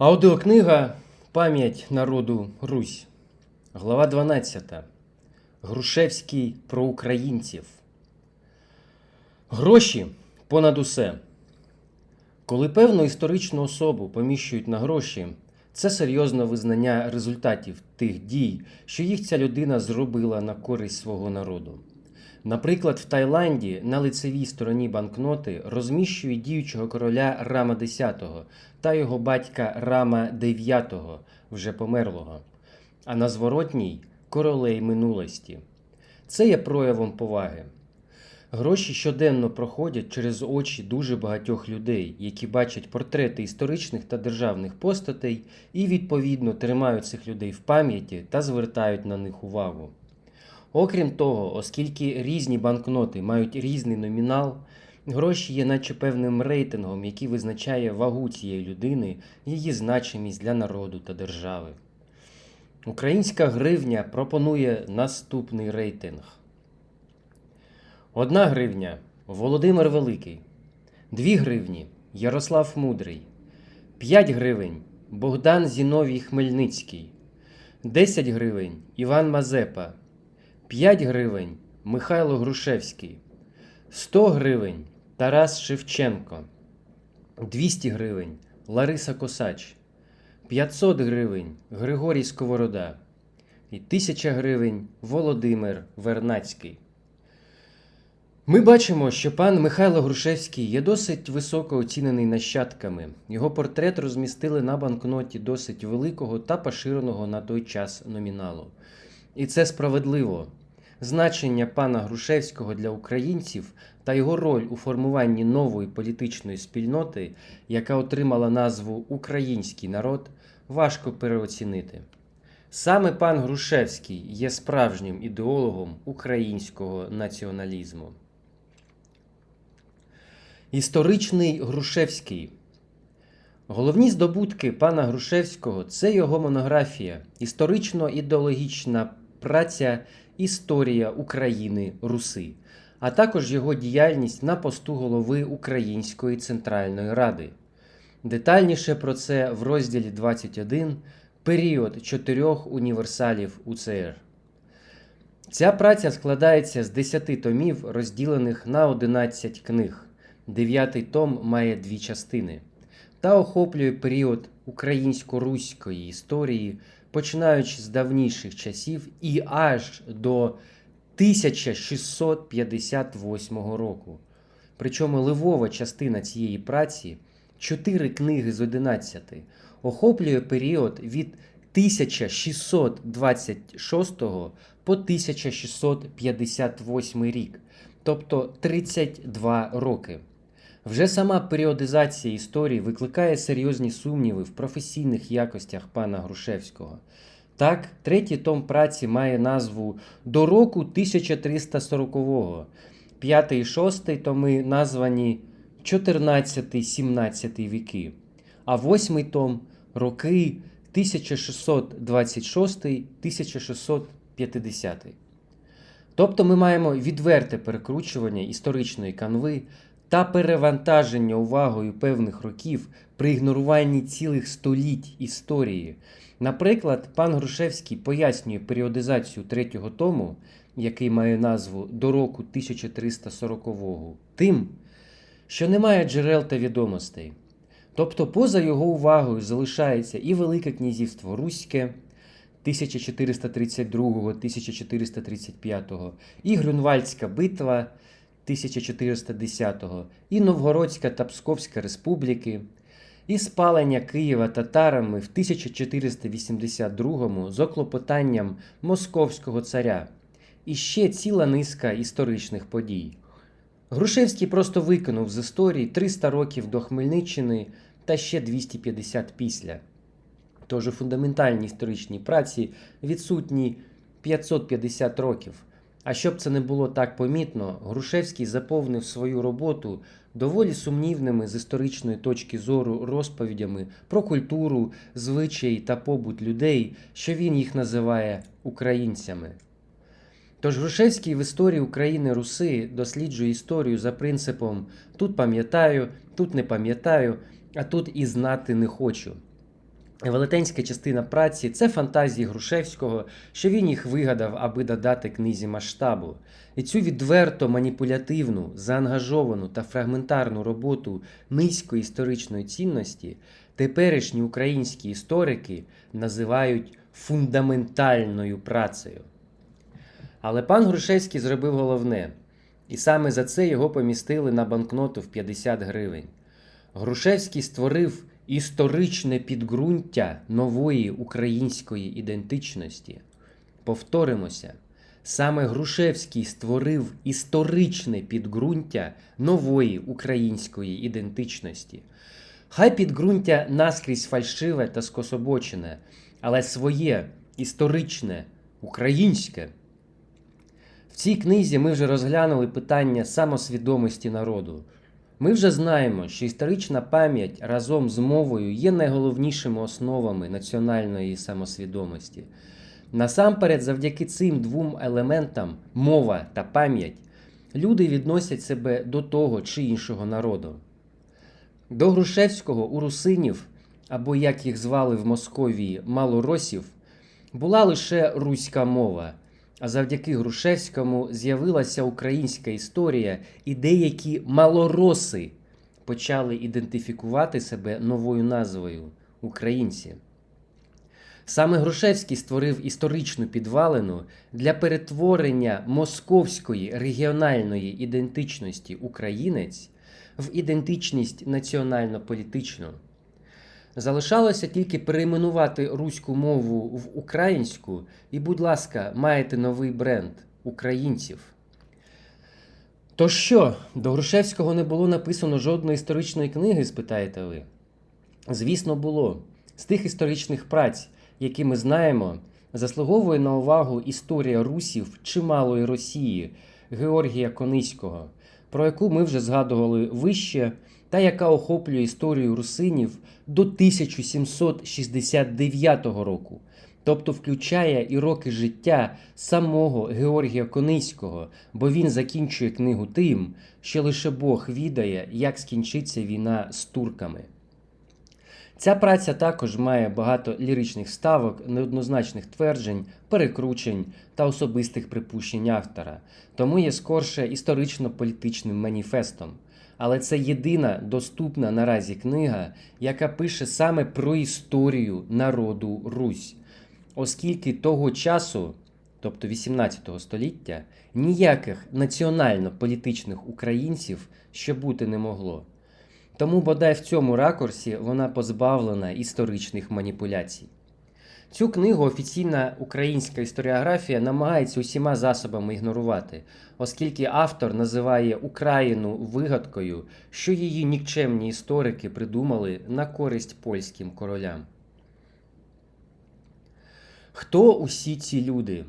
Аудіокнига Пам'ять народу Русь. Глава 12. Грушевський про українців. Гроші понад усе. Коли певну історичну особу поміщують на гроші, це серйозне визнання результатів тих дій, що їх ця людина зробила на користь свого народу. Наприклад, в Таїланді на лицевій стороні банкноти розміщують діючого короля Рама X та його батька Рама IX, вже померлого, а на зворотній королей минулості. Це є проявом поваги. Гроші щоденно проходять через очі дуже багатьох людей, які бачать портрети історичних та державних постатей і відповідно тримають цих людей в пам'яті та звертають на них увагу. Окрім того, оскільки різні банкноти мають різний номінал, гроші є наче певним рейтингом, який визначає вагу цієї людини, її значимість для народу та держави. Українська гривня пропонує наступний рейтинг. Одна гривня Володимир Великий, Дві гривні Ярослав Мудрий, П'ять гривень Богдан Зіновій Хмельницький, Десять гривень Іван Мазепа, 5 гривень Михайло Грушевський, 100 гривень Тарас Шевченко, 200 гривень Лариса Косач, 500 гривень Григорій Сковорода і 1000 гривень Володимир Вернацький. Ми бачимо, що пан Михайло Грушевський є досить високо оцінений нащадками. Його портрет розмістили на банкноті досить великого та поширеного на той час номіналу. І це справедливо. Значення пана Грушевського для українців та його роль у формуванні нової політичної спільноти, яка отримала назву Український народ, важко переоцінити. Саме пан Грушевський є справжнім ідеологом українського націоналізму. Історичний Грушевський. Головні здобутки пана Грушевського це його монографія, історично-ідеологічна праця Історія України Руси, а також його діяльність на посту голови Української Центральної Ради. Детальніше про це в розділі 21 період чотирьох універсалів УЦР. Ця праця складається з 10 томів, розділених на 11 книг. Дев'ятий том має дві частини та охоплює період українсько-руської історії, починаючи з давніших часів і аж до 1658 року. Причому ливова частина цієї праці, 4 книги з 11, охоплює період від 1626 по 1658 рік, тобто 32 роки. Вже сама періодизація історії викликає серйозні сумніви в професійних якостях пана Грушевського. Так, третій том праці має назву До року 1340-го, п'ятий і шостий томи названі 14-17 віки, а восьмий том роки 1626-1650. Тобто ми маємо відверте перекручування історичної канви та перевантаження увагою певних років при ігноруванні цілих століть історії. Наприклад, пан Грушевський пояснює періодизацію третього тому, який має назву до року 1340-го, тим, що немає джерел та відомостей. Тобто, поза його увагою залишається і Велике князівство Руське 1432-1435, і Грюнвальдська битва 1410-го, і Новгородська та Псковська республіки, і спалення Києва татарами в 1482-му з оклопотанням Московського царя, і ще ціла низка історичних подій. Грушевський просто викинув з історії 300 років до Хмельниччини та ще 250 після. Тож у фундаментальній історичній праці відсутні 550 років. А щоб це не було так помітно, Грушевський заповнив свою роботу доволі сумнівними з історичної точки зору розповідями про культуру, звичаї та побут людей, що він їх називає українцями. Тож Грушевський в історії України Руси досліджує історію за принципом тут пам'ятаю, тут не пам'ятаю, а тут і знати не хочу. Велетенська частина праці це фантазії Грушевського, що він їх вигадав, аби додати книзі масштабу. І цю відверто маніпулятивну, заангажовану та фрагментарну роботу низької історичної цінності теперішні українські історики називають фундаментальною працею. Але пан Грушевський зробив головне, і саме за це його помістили на банкноту в 50 гривень. Грушевський створив історичне підґрунтя нової української ідентичності. Повторимося, саме Грушевський створив історичне підґрунтя нової української ідентичності. Хай підґрунтя наскрізь фальшиве та скособочене, але своє історичне, українське. В цій книзі ми вже розглянули питання самосвідомості народу. Ми вже знаємо, що історична пам'ять разом з мовою є найголовнішими основами національної самосвідомості. Насамперед, завдяки цим двом елементам мова та пам'ять, люди відносять себе до того чи іншого народу. До Грушевського у русинів, або як їх звали в Московії малоросів, була лише руська мова. А завдяки Грушевському з'явилася українська історія, і деякі малороси почали ідентифікувати себе новою назвою українці. Саме Грушевський створив історичну підвалину для перетворення московської регіональної ідентичності українець в ідентичність національно-політичну. Залишалося тільки перейменувати руську мову в українську, і, будь ласка, маєте новий бренд українців. То що, до Грушевського не було написано жодної історичної книги, спитаєте ви? Звісно, було. З тих історичних праць, які ми знаємо, заслуговує на увагу історія русів чималої Росії Георгія Кониського, про яку ми вже згадували вище та яка охоплює історію русинів до 1769 року, тобто включає і роки життя самого Георгія Кониського, бо він закінчує книгу тим, що лише Бог відає, як скінчиться війна з турками. Ця праця також має багато ліричних ставок, неоднозначних тверджень, перекручень та особистих припущень автора, тому є скорше історично-політичним маніфестом. Але це єдина доступна наразі книга, яка пише саме про історію народу Русь, оскільки того часу, тобто 18 століття, ніяких національно-політичних українців ще бути не могло. Тому бодай в цьому ракурсі вона позбавлена історичних маніпуляцій. Цю книгу офіційна українська історіографія намагається усіма засобами ігнорувати, оскільки автор називає Україну вигадкою, що її нікчемні історики придумали на користь польським королям. Хто усі ці люди?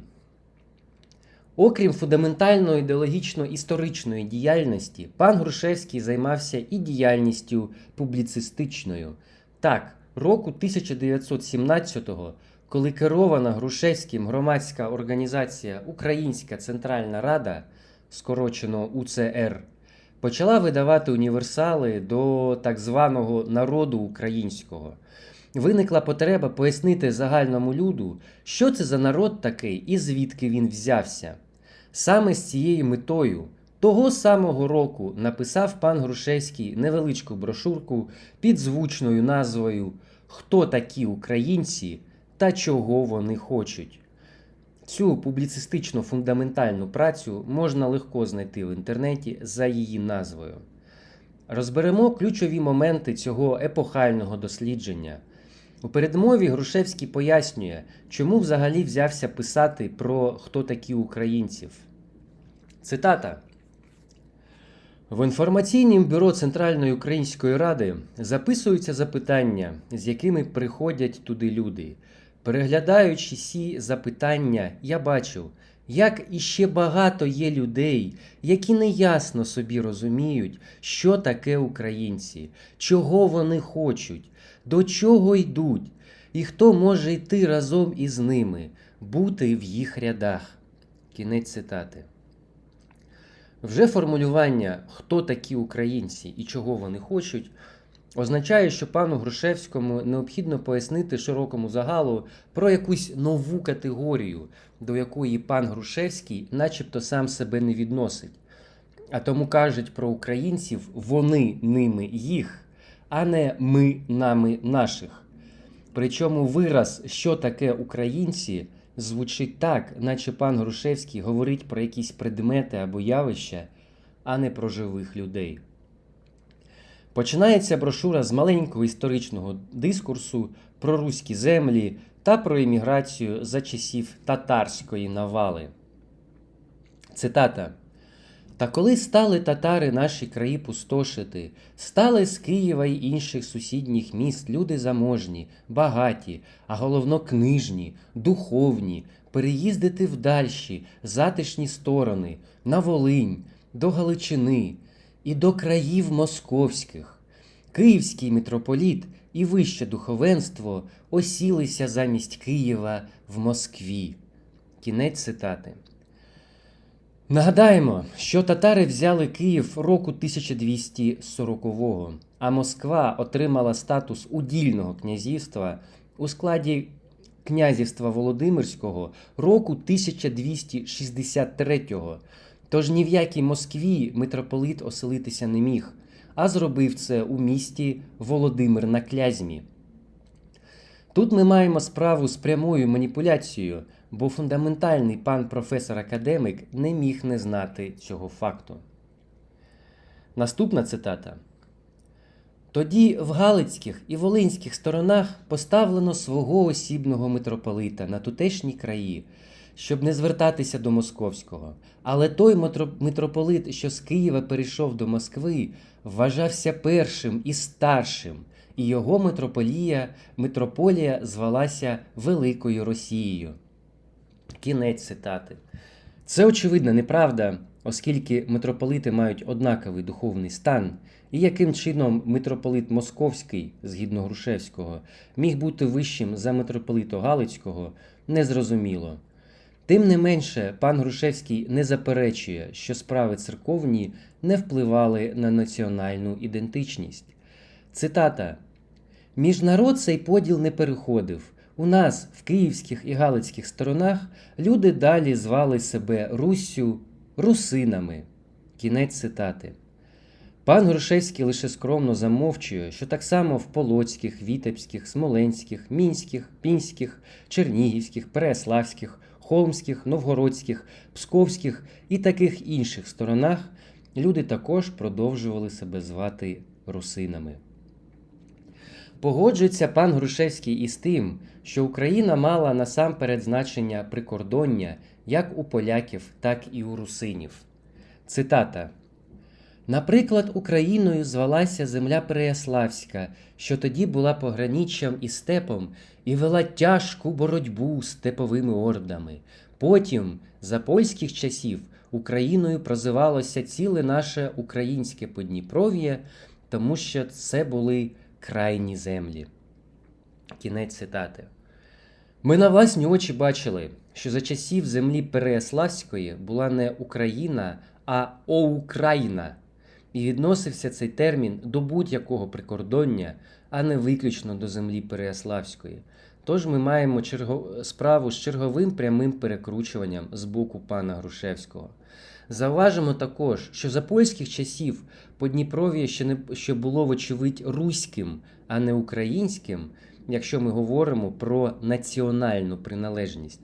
Окрім фундаментально ідеологічно-історичної діяльності, пан Грушевський займався і діяльністю публіцистичною. Так, року 1917-го, коли керована Грушевським громадська організація Українська Центральна Рада, скорочено УЦР, почала видавати універсали до так званого народу українського. Виникла потреба пояснити загальному люду, що це за народ такий і звідки він взявся. Саме з цією метою того самого року написав пан Грушевський невеличку брошурку під звучною назвою Хто такі українці та чого вони хочуть. Цю публіцистично фундаментальну працю можна легко знайти в інтернеті за її назвою. Розберемо ключові моменти цього епохального дослідження. У передмові Грушевський пояснює, чому взагалі взявся писати про хто такі українців. Цитата. В інформаційнім бюро Центральної української ради записуються запитання, з якими приходять туди люди. Переглядаючи ці запитання, я бачив, як іще багато є людей, які неясно собі розуміють, що таке українці, чого вони хочуть, до чого йдуть, і хто може йти разом із ними, бути в їх рядах. Кінець цитати. Вже формулювання, хто такі українці і чого вони хочуть, означає, що пану Грушевському необхідно пояснити широкому загалу про якусь нову категорію, до якої пан Грушевський начебто сам себе не відносить. А тому кажуть про українців вони ними їх, а не ми нами наших. Причому вираз, що таке українці, звучить так, наче пан Грушевський говорить про якісь предмети або явища, а не про живих людей. Починається брошура з маленького історичного дискурсу про руські землі та про еміграцію за часів татарської навали. Цитата. Та коли стали татари наші краї пустошити, стали з Києва й інших сусідніх міст люди заможні, багаті, а головно книжні, духовні, переїздити в дальші, затишні сторони, на Волинь, до Галичини і до країв московських. Київський митрополіт і вище духовенство осілися замість Києва в Москві. Кінець цитати. Нагадаємо, що татари взяли Київ року 1240-го, а Москва отримала статус удільного князівства у складі князівства Володимирського року 1263-го. Тож ні в якій Москві митрополит оселитися не міг, а зробив це у місті Володимир на Клязьмі. Тут ми маємо справу з прямою маніпуляцією, бо фундаментальний пан професор-академик не міг не знати цього факту. Наступна цитата. Тоді в Галицьких і Волинських сторонах поставлено свого осібного митрополита на тутешні краї, щоб не звертатися до московського. Але той митрополит, що з Києва перейшов до Москви, вважався першим і старшим, і його митрополія, митрополія звалася Великою Росією. Кінець цитати. Це очевидно неправда, оскільки митрополити мають однаковий духовний стан, і яким чином митрополит Московський, згідно Грушевського, міг бути вищим за митрополита Галицького, незрозуміло. Тим не менше, пан Грушевський не заперечує, що справи церковні не впливали на національну ідентичність. Цитата: Між народ цей поділ не переходив. У нас, в київських і галицьких сторонах, люди далі звали себе Руссю, русинами. Кінець цитати. Пан Грушевський лише скромно замовчує, що так само в Полоцьких, Вітебських, Смоленських, Мінських, Пінських, Чернігівських, Переяславських, Холмських, Новгородських, Псковських і таких інших сторонах люди також продовжували себе звати русинами. Погоджується пан Грушевський із тим, що Україна мала насамперед значення прикордоння як у поляків, так і у русинів. Цитата. Наприклад, Україною звалася земля Переяславська, що тоді була пограниччям і степом і вела тяжку боротьбу з степовими ордами. Потім, за польських часів, Україною прозивалося ціле наше українське Подніпров'я, тому що це були крайні землі. Кінець цитати. Ми на власні очі бачили, що за часів землі Переяславської була не Україна, а Оукраїна. І відносився цей термін до будь-якого прикордоння, а не виключно до землі Переяславської. Тож ми маємо черго... справу з черговим прямим перекручуванням з боку пана Грушевського. Зауважимо також, що за польських часів Подніпров'я ще не ще було, вочевидь, руським, а не українським, якщо ми говоримо про національну приналежність.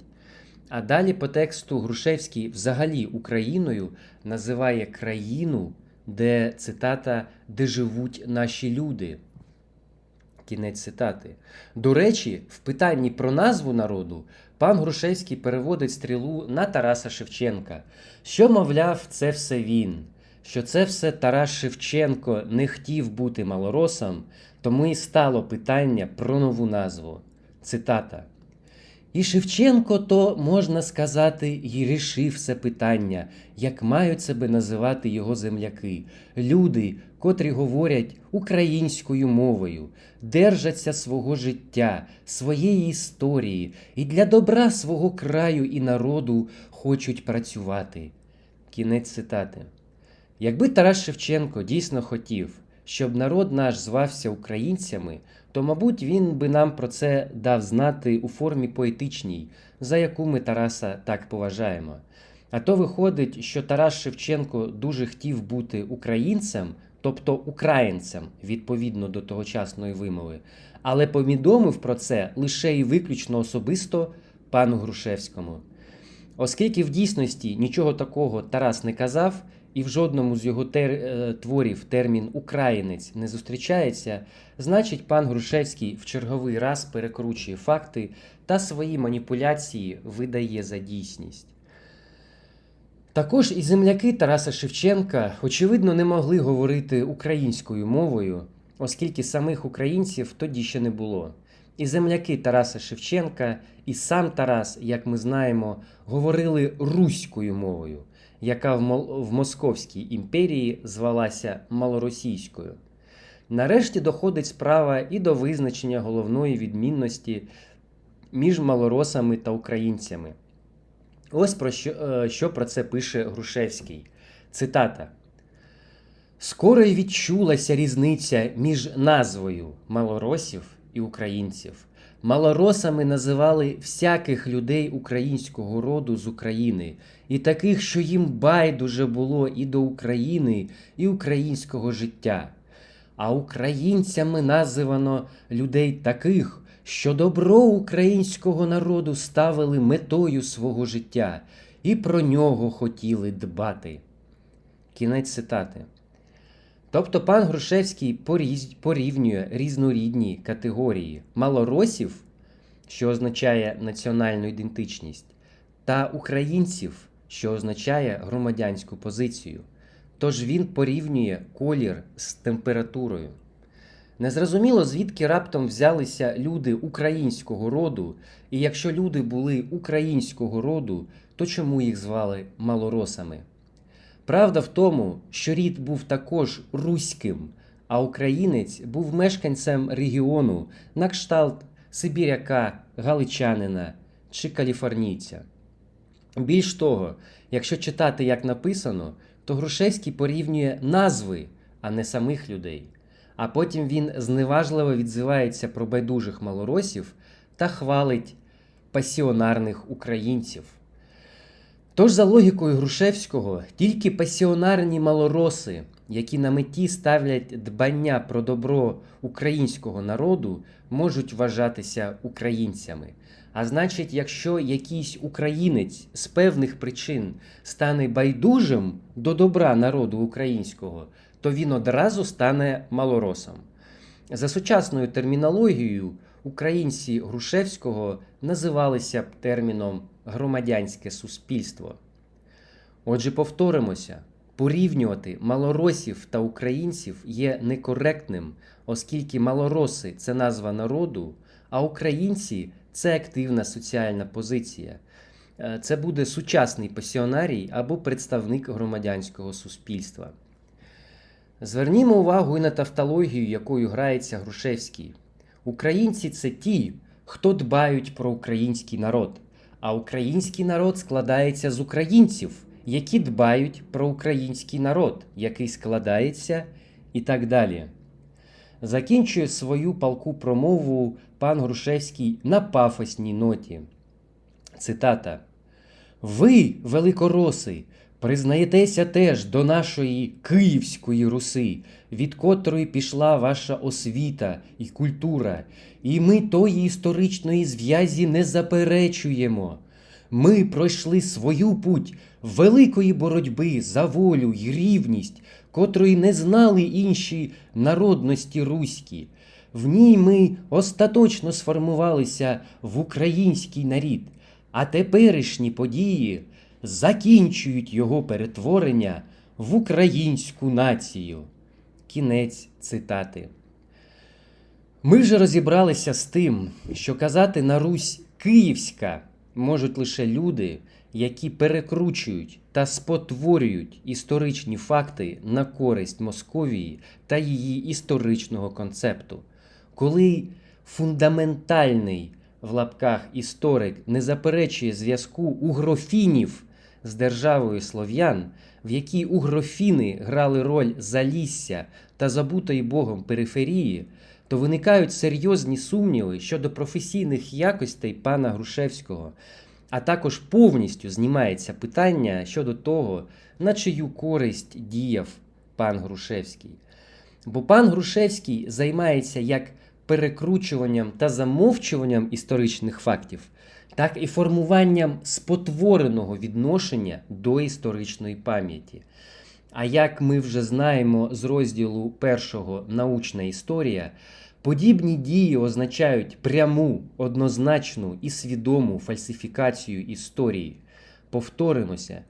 А далі по тексту Грушевський взагалі Україною називає країну, де цитата, де живуть наші люди. Кінець цитати. До речі, в питанні про назву народу пан Грушевський переводить стрілу на Тараса Шевченка, що, мовляв, це все він, що це все Тарас Шевченко не хотів бути малоросом, тому і стало питання про нову назву. Цитата. І Шевченко, то, можна сказати, й рішив це питання, як мають себе називати його земляки, люди, котрі говорять українською мовою, держаться свого життя, своєї історії і для добра свого краю і народу хочуть працювати. Кінець цитати. Якби Тарас Шевченко дійсно хотів, щоб народ наш звався українцями, то, мабуть, він би нам про це дав знати у формі поетичній, за яку ми Тараса так поважаємо. А то виходить, що Тарас Шевченко дуже хотів бути українцем, тобто українцем, відповідно до тогочасної вимови, але повідомив про це лише і виключно особисто пану Грушевському. Оскільки в дійсності нічого такого Тарас не казав, і в жодному з його тер... е, творів термін українець не зустрічається, значить пан Грушевський в черговий раз перекручує факти та свої маніпуляції видає за дійсність. Також і земляки Тараса Шевченка, очевидно, не могли говорити українською мовою, оскільки самих українців тоді ще не було. І земляки Тараса Шевченка, і сам Тарас, як ми знаємо, говорили руською мовою, яка в, Московській імперії звалася малоросійською. Нарешті доходить справа і до визначення головної відмінності між малоросами та українцями. Ось про що, е, що про це пише Грушевський. Цитата. Скоро й відчулася різниця між назвою малоросів і українців. Малоросами називали всяких людей українського роду з України, і таких, що їм байдуже було і до України, і українського життя. А українцями називано людей таких, що добро українського народу ставили метою свого життя і про нього хотіли дбати. Кінець цитати. Тобто пан Грушевський порівнює різнорідні категорії малоросів, що означає національну ідентичність, та українців, що означає громадянську позицію. Тож він порівнює колір з температурою. Незрозуміло, звідки раптом взялися люди українського роду, і якщо люди були українського роду, то чому їх звали малоросами? Правда в тому, що рід був також руським, а українець був мешканцем регіону на кшталт Сибіряка, Галичанина чи каліфорнійця. Більш того, якщо читати як написано, то Грушевський порівнює назви, а не самих людей. А потім він зневажливо відзивається про байдужих малоросів та хвалить пасіонарних українців. Тож, за логікою Грушевського, тільки пасіонарні малороси, які на меті ставлять дбання про добро українського народу, можуть вважатися українцями. А значить, якщо якийсь українець з певних причин стане байдужим до добра народу українського, то він одразу стане малоросом. За сучасною термінологією, українці Грушевського називалися б терміном громадянське суспільство. Отже, повторимося, порівнювати малоросів та українців є некоректним, оскільки малороси це назва народу, а українці це активна соціальна позиція. Е, Це буде сучасний пасіонарій або представник громадянського суспільства. Звернімо увагу і на тавтологію, якою грається Грушевський. Українці це ті, хто дбають про український народ, а український народ складається з українців, які дбають про український народ, який складається і так далі. Закінчує свою палку промову пан Грушевський на пафосній ноті. Цитата. Ви, великороси, признаєтеся теж до нашої Київської Руси, від котрої пішла ваша освіта і культура, і ми тої історичної зв'язі не заперечуємо. Ми пройшли свою путь великої боротьби за волю й рівність, котрої не знали інші народності руські. В ній ми остаточно сформувалися в український нарід, а теперішні події закінчують його перетворення в українську націю. Кінець цитати. Ми вже розібралися з тим, що казати на Русь Київська можуть лише люди, які перекручують та спотворюють історичні факти на користь Московії та її історичного концепту. Коли фундаментальний в лапках історик не заперечує зв'язку угрофінів з державою слов'ян, в якій угрофіни грали роль залісся та забутої Богом периферії, то виникають серйозні сумніви щодо професійних якостей пана Грушевського, а також повністю знімається питання щодо того, на чию користь діяв пан Грушевський. Бо пан Грушевський займається як перекручуванням та замовчуванням історичних фактів, так і формуванням спотвореного відношення до історичної пам'яті. А як ми вже знаємо з розділу першого научна історія, подібні дії означають пряму, однозначну і свідому фальсифікацію історії. Повторимося,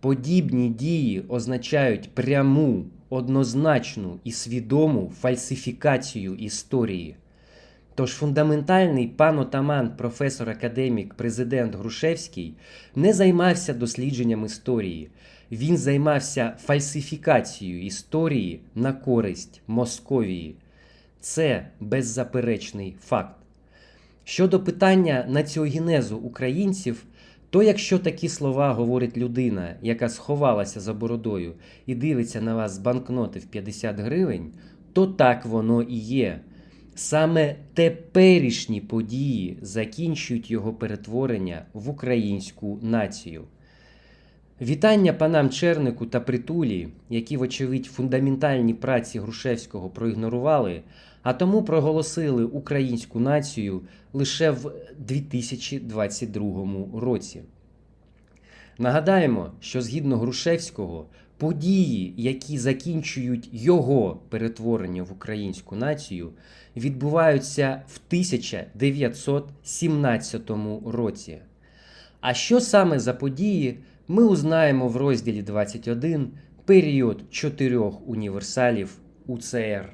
подібні дії означають пряму, однозначну і свідому фальсифікацію історії. Тож фундаментальний пан отаман, професор академік, президент Грушевський не займався дослідженням історії. Він займався фальсифікацією історії на користь Московії. Це беззаперечний факт. Щодо питання націогенезу українців, то якщо такі слова говорить людина, яка сховалася за бородою і дивиться на вас з банкноти в 50 гривень, то так воно і є. Саме теперішні події закінчують його перетворення в українську націю. Вітання панам Чернику та Притулі, які, вочевидь, фундаментальні праці Грушевського проігнорували, а тому проголосили українську націю лише в 2022 році. Нагадаємо, що згідно Грушевського, події, які закінчують його перетворення в українську націю, відбуваються в 1917 році. А що саме за події, ми узнаємо в розділі 21 період чотирьох універсалів УЦР.